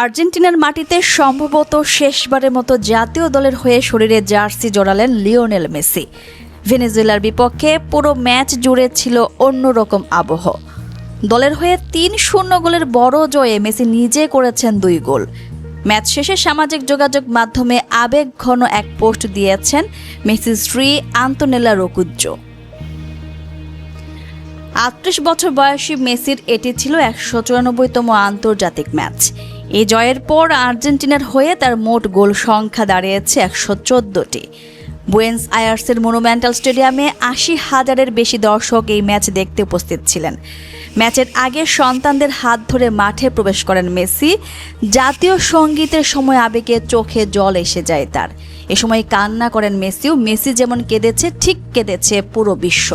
আর্জেন্টিনার মাটিতে সম্ভবত শেষবারের মতো জাতীয় দলের হয়ে শরীরে জার্সি জড়ালেন লিওনেল মেসি। ভেনেজুয়েলার বিপক্ষে পুরো ম্যাচ জুড়ে ছিল অন্যরকম আবহ। দলের হয়ে তিন শূন্য গোলের বড় জয়ে মেসি নিজে করেছেন দুই গোল। ম্যাচ শেষে সামাজিক যোগাযোগ মাধ্যমে আবেগ ঘন এক পোস্ট দিয়েছেন মেসির স্ত্রী আন্তনেলা রকুজ্জো। আটত্রিশ বছর বয়সী মেসির এটি ছিল একশো চুরানব্বইতম আন্তর্জাতিক ম্যাচ। এই জয়ের পর আর্জেন্টিনার হয়ে তার মোট গোল সংখ্যা দাঁড়িয়েছে একশো চোদ্দটি। বুয়েন্স আয়ার্সের মনুমেন্টাল স্টেডিয়ামে আশি হাজারের বেশি দর্শক এই ম্যাচ দেখতে উপস্থিত ছিলেন। ম্যাচের আগে সন্তানদের হাত ধরে মাঠে প্রবেশ করেন মেসি। জাতীয় সঙ্গীতের সময় আবেগে চোখে জল এসে যায় তার। এ সময় কান্না করেন মেসিও। মেসি যেমন কেঁদেছে, ঠিক কেঁদেছে পুরো বিশ্ব।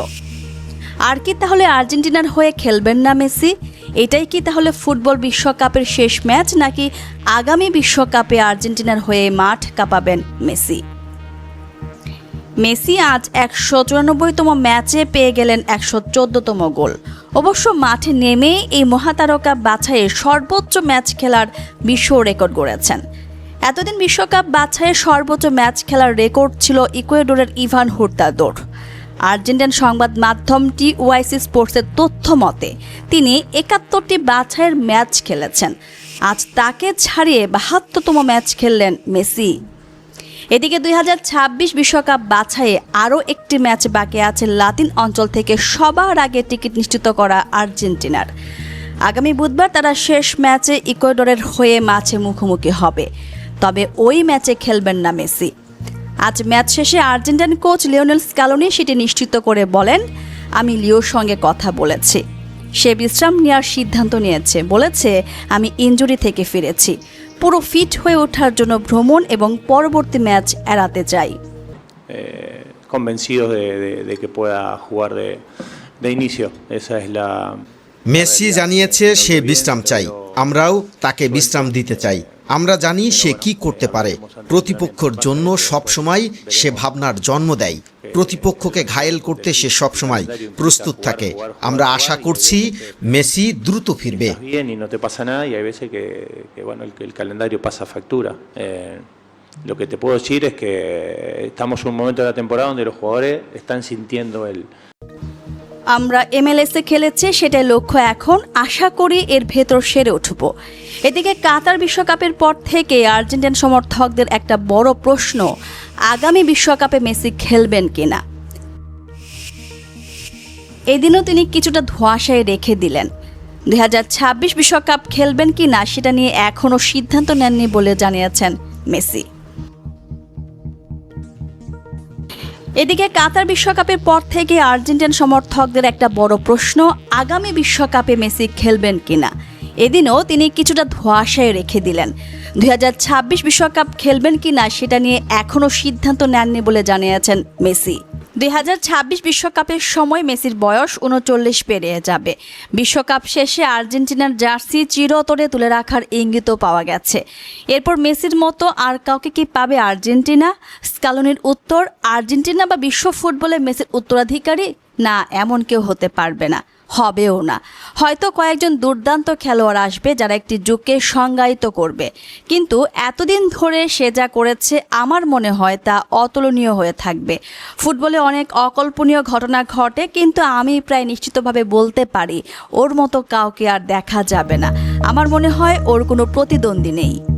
আর কি তাহলে আর্জেন্টিনার হয়ে খেলবেন না মেসি? এটাই কি তাহলে ফুটবল বিশ্বকাপের শেষ ম্যাচ নাকি আগামী বিশ্বকাপে আর্জেন্টিনার হয়ে মাঠ কাঁপাবেন মেসি? মেসি আজ একশো চুরানব্বইতম ম্যাচে পেয়ে গেলেন একশো চোদ্দতম গোল। অবশ্য মাঠে নেমে এই মহাতারকা বাছাইয়ে সর্বোচ্চ ম্যাচ খেলার বিশ্ব রেকর্ড গড়েছেন। এতদিন বিশ্বকাপ বাছাইয়ে সর্বোচ্চ ম্যাচ খেলার রেকর্ড ছিল ইকুয়েডরের ইভান হুর্তাদোর। আর্জেন্টিন সংবাদ মাধ্যম টি ওয়াইসি স্পোর্টসের তথ্য মতে, তিনি একাত্তরটি বাছাইয়ের ম্যাচ খেলেছেন। আজ তাকে ছাড়িয়ে বাহাত্তরতম ম্যাচ খেললেন মেসি। এদিকে দুই হাজার ছাব্বিশ বিশ্বকাপ বাছাইয়ে আরও একটি ম্যাচ বাকি আছে লাতিন অঞ্চল থেকে সবার আগে টিকিট নিশ্চিত করা আর্জেন্টিনার। আগামী বুধবার তারা শেষ ম্যাচে ইকুয়েডরের হয়ে মাঝে মুখোমুখি হবে। তবে ওই ম্যাচে খেলবেন না মেসি। আজ ম্যাচ শেষে আর্জেন্টাইন কোচ লিওনেল স্ক্যালোনি সেটি নিশ্চিত করে বলেন আমি লিওর সঙ্গে কথা বলেছি। সে বিশ্রাম নেওয়ার সিদ্ধান্ত নিয়েছে। বলেছে আমি ইনজুরি থেকে ফিরেছি। পুরো ফিট হয়ে ওঠার জন্য ভ্রমণ এবং পরবর্তী ম্যাচ এড়াতে চাই. মেসি জানিয়েছে সে বিশ্রাম চাই। আমরাও তাকে বিশ্রাম দিতে চাই। আমরা জানি সে কি করতে পারে। প্রতিপক্ষর জন্য সবসময় সে ভাবনার জন্ম দেয়। প্রতিপক্ষকে ঘায়েল করতে সে সবসময় প্রস্তুত থাকে। আমরা আশা করছি মেসি দ্রুত ফিরবে। eh, Lo que te puedo decir es que estamos en un momento de la temporada donde. আমরা এমএলএসে খেলেছে, সেটাই লক্ষ্য এখন। আশা করি এর ভেতর সেরে উঠব। এদিকে কাতার বিশ্বকাপের পর থেকে আর্জেন্টিন সমর্থকদের একটা বড় প্রশ্ন, আগামী বিশ্বকাপে মেসি খেলবেন কিনা? এদিনও তিনি কিছুটা ধোঁয়াশায় রেখে দিলেন। দুই বিশ্বকাপ খেলবেন কি না সেটা নিয়ে এখনও সিদ্ধান্ত নেননি বলে জানিয়েছেন মেসি। এদিকে কাতার বিশ্বকাপের পর থেকে আর্জেন্টিন সমর্থকদের একটা বড় প্রশ্ন, আগামী বিশ্বকাপে মেসি খেলবেন কিনা? এদিনও তিনি কিছুটা ধোঁয়াশায় রেখে দিলেন। দুই বিশ্বকাপ খেলবেন কিনা সেটা নিয়ে এখনও সিদ্ধান্ত নেননি বলে জানিয়েছেন মেসি। দুই বিশ্বকাপের সময় মেসির বয়স উনচল্লিশ পেরিয়ে যাবে। বিশ্বকাপ শেষে আর্জেন্টিনার জার্সি চিরতরে তুলে রাখার ইঙ্গিতও পাওয়া গেছে। এরপর মেসির মতো আর কাউকে কি পাবে আর্জেন্টিনা? স্কালনির উত্তর, আর্জেন্টিনা বা বিশ্ব ফুটবলে মেসির উত্তরাধিকারী? না, এমন কেউ হতে পারবে না। হবেও না। হয়তো কয়েকজন দুর্দান্ত খেলোয়াড় আসবে যারা একটি যুগকে সংজ্ঞায়িত করবে। কিন্তু এতদিন ধরে সে যা করেছে, আমার মনে হয় তা অতুলনীয় হয়ে থাকবে। ফুটবলে অনেক অকল্পনীয় ঘটনা ঘটে, কিন্তু আমি প্রায় নিশ্চিতভাবে বলতে পারি, ওর মতো কাউকে আর দেখা যাবে না। আমার মনে হয় ওর কোনো প্রতিদ্বন্দ্বী নেই।